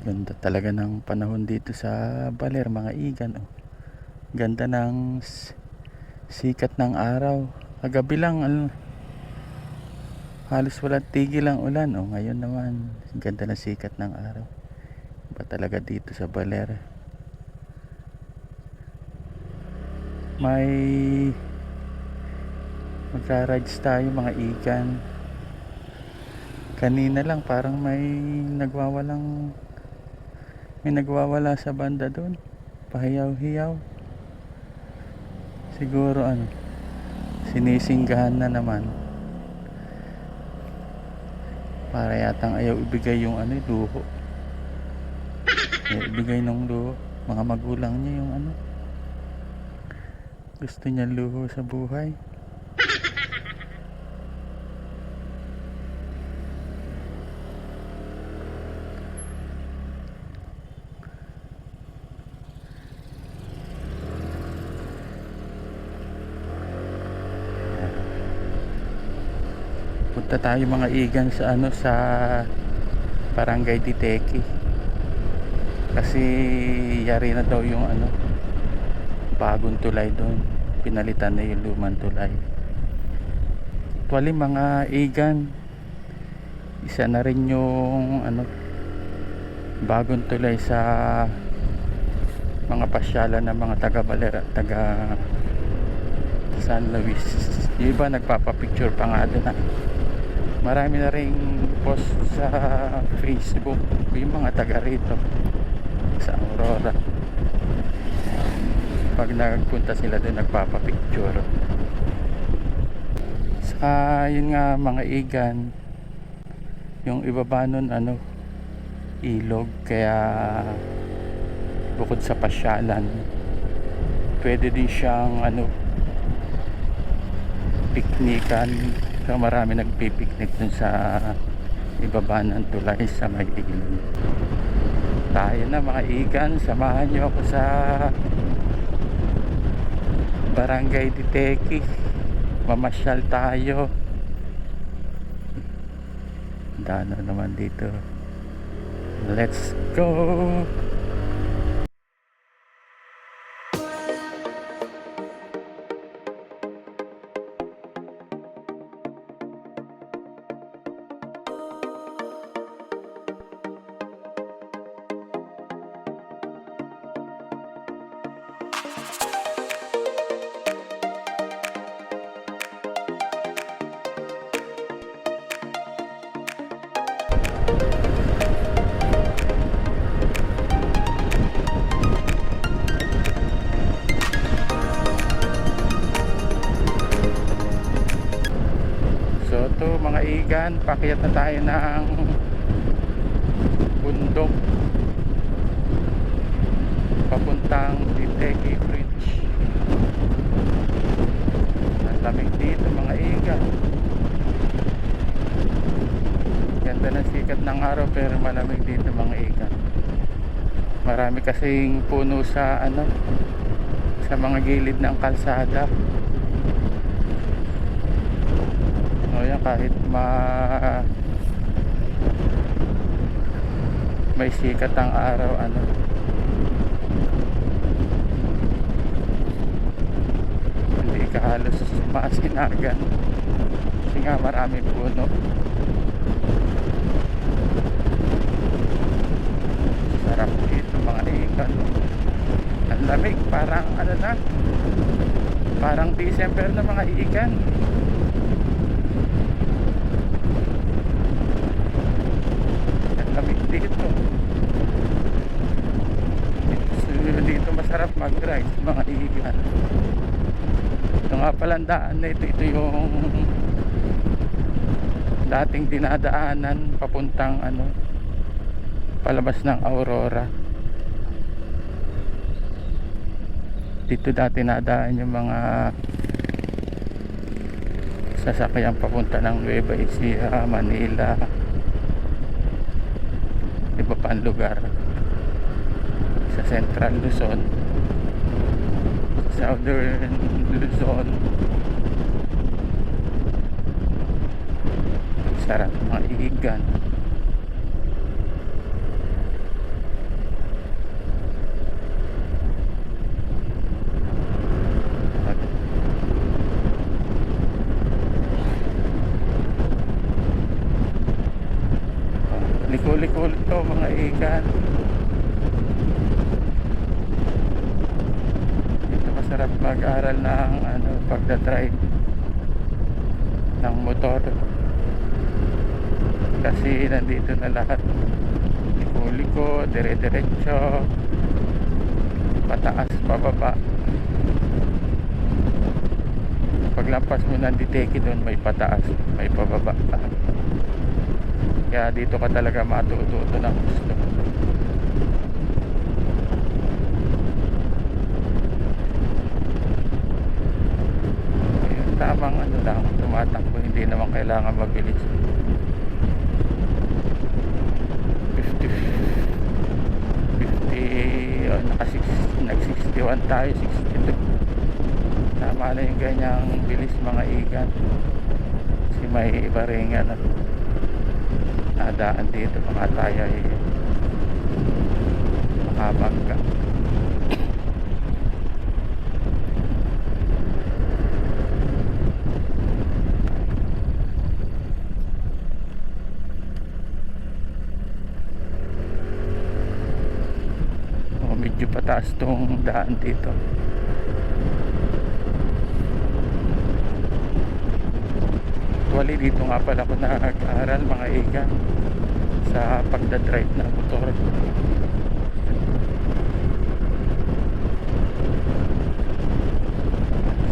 Ganda talaga ng panahon dito sa Baler, mga igan. Oh. Ganda ng sikat ng araw. Kagabi lang, al- halos walang tigil ang ulan. Oh, ngayon naman, ganda ng sikat ng araw. Iba talaga dito sa Baler. May magra-rides tayo mga igan. Kanina lang parang may nagwawalang may nagwawala sa banda doon. Pahiyaw-hiyaw. Siguro ano, sinisinggahan na naman. Para yatang ayaw ibigay yung ano, luho. Ayaw ibigay ng luho. Mga magulang niya yung ano. Gusto niya luho sa buhay. Punta tayo mga igan sa ano sa Barangay Diteki. Kasi yari na daw yung ano bagong tulay doon. Pinalitan na yung lumang tulay. Actually mga igan isa na rin yung ano bagong tulay sa mga pasyalan ng mga taga Balera, taga San Luis. Yung iba nagpapapicture pa nga doon ah. Marami na ring post sa Facebook yung mga taga rito sa Aurora. Pag nagpunta sila doon nagpapapicture. Sa yun nga mga igan yung ibaba nun ano ilog kaya bukod sa pasyalan pwede din siyang ano piknikan so marami nagpipiknik dun sa ibaba ng tulay sa may ilog tayo na mga igan samahan nyo ako sa barangay Diteki mamasyal tayo. Dano naman dito. Let's go mga igan, pakyat na tayo ng bundok papuntang Diteki Bridge. Ang lamig dito mga igan. Ganda ng sikat ng araw pero malamig dito mga igan. Marami kasing puno sa ano sa mga gilid ng kalsada. O yan, kahit ma may sikat ang araw ano. Hindi ka halos maasinagan kasi nga marami puno. Sarap dito mga ikan. Ang lamig parang ano na parang December na mga ikan Ang lamig dito. Dito, masarap mag-ride mga igan. Ito nga palang daan na ito. Ito yung dating dinadaanan papuntang ano palabas ng Aurora. Dito dati nadaan yung mga sasakyan papunta ng Nueva Ecija, Manila, pang lugar. Sa Central Luzon. Southern Luzon. Sarap mga igan Liko-liko ulit to mga ikan. Dito masarap mag-aral ng ano, pagdadrive ng motor. Kasi nandito na lahat. Liko-liko, dire-diretso, pataas, pababa. Paglampas mo ng diteki doon, may pataas, may pababa. Kaya dito ka talaga matututo ng gusto. Yung tamang ano lang, tumatakbo, hindi naman kailangan mabilis. 50 50 oh, naka 60, nag 61 tayo 62 tama na yung ganyang bilis mga igan kasi may iba rin ano nadaan dito mga tayo ay makabangga. Oh, medyo pataas tong daan dito Actually dito nga pala ako nag-aaral mga iga sa pagdadrive ng motor.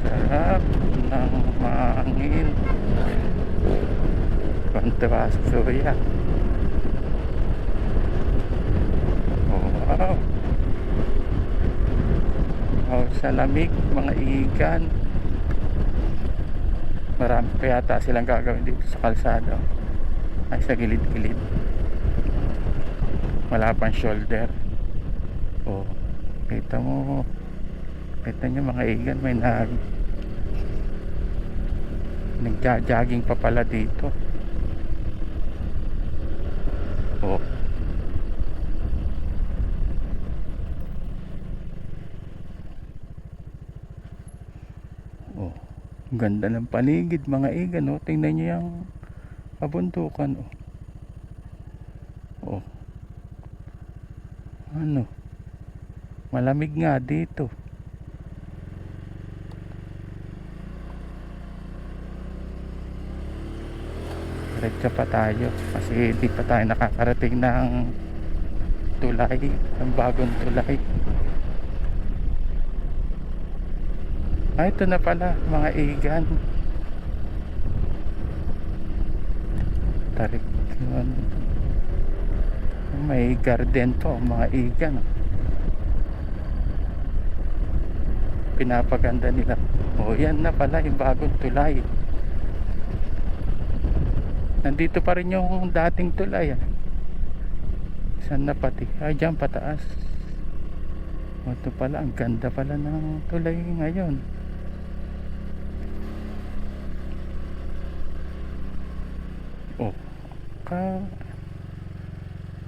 Sarap ng mahangin kontra sa suya. Oh, wow. Oh, sa lamig mga igan marami pa yata silang gagawin dito sa kalsada. Ay sa gilid-gilid. Wala pang shoulder. Oh kita mo. Kita nyo mga igan may nag nagja-jogging pa pala dito oh oh ang ganda ng paligid mga igan oh. Tingnan niyo yung kabundukan oh. Oh. Ano? Malamig nga dito. Diretso pa tayo kasi hindi pa tayo nakakarating ng tulay, ng bagong tulay. Ah, ito na pala, mga igan. Tarik yun. May garden to, mga igan. Pinapaganda nila. O, yan na pala yung bagong tulay. Nandito pa rin yung dating tulay. Ah. Saan na pati? Ay, dyan pataas. O, ito pala, ang ganda pala ng tulay ngayon. oh ka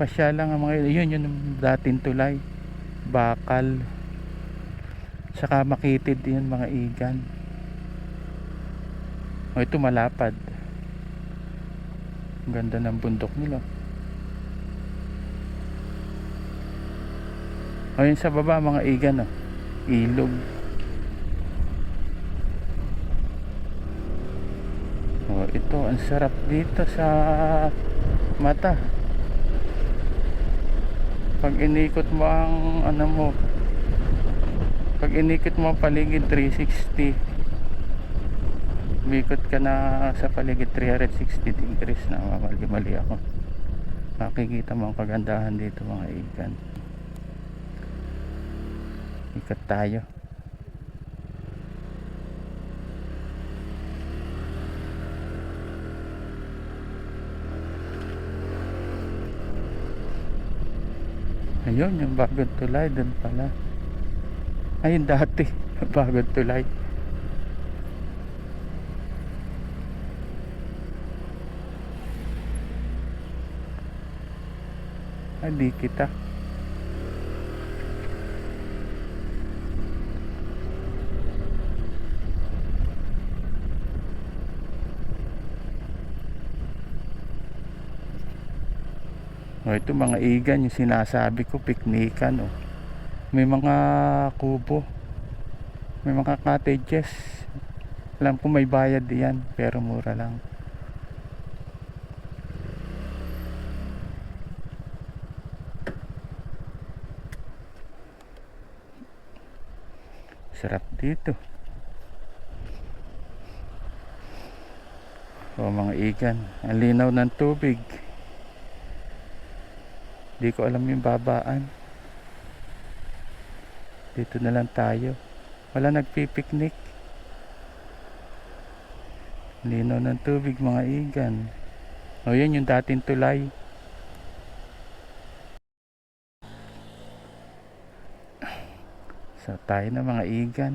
pasya lang ang mga yun yun dating tulay. Bakal. Saka makitid yun mga igan. Oh ito malapad. Ang ganda ng bundok nila. Oh yun sa baba mga igan oh. Ilog Oh, ito ang sarap dito sa mata. Pag inikot mo ang ano mo, pag inikot mo ang paligid 360, umikot ka na sa paligid 360 degrees na mamali-mali ako. Makikita mo ang kagandahan dito mga ikan. Ikot tayo. Ayun, yung bagong tulay doon pala. Ayun dati, bagong tulay. Hindi kita. O ito mga igan yung sinasabi ko, piknikan oh. May mga kubo. May mga cottages. Alam ko may bayad diyan, pero mura lang. Sarap dito. O mga igan, ang linaw ng tubig. Di ko alam yung babaan. Dito na lang tayo. Wala nagpipiknik. Linaw ng tubig mga igan. O yan yung dating tulay. So tayo na mga igan.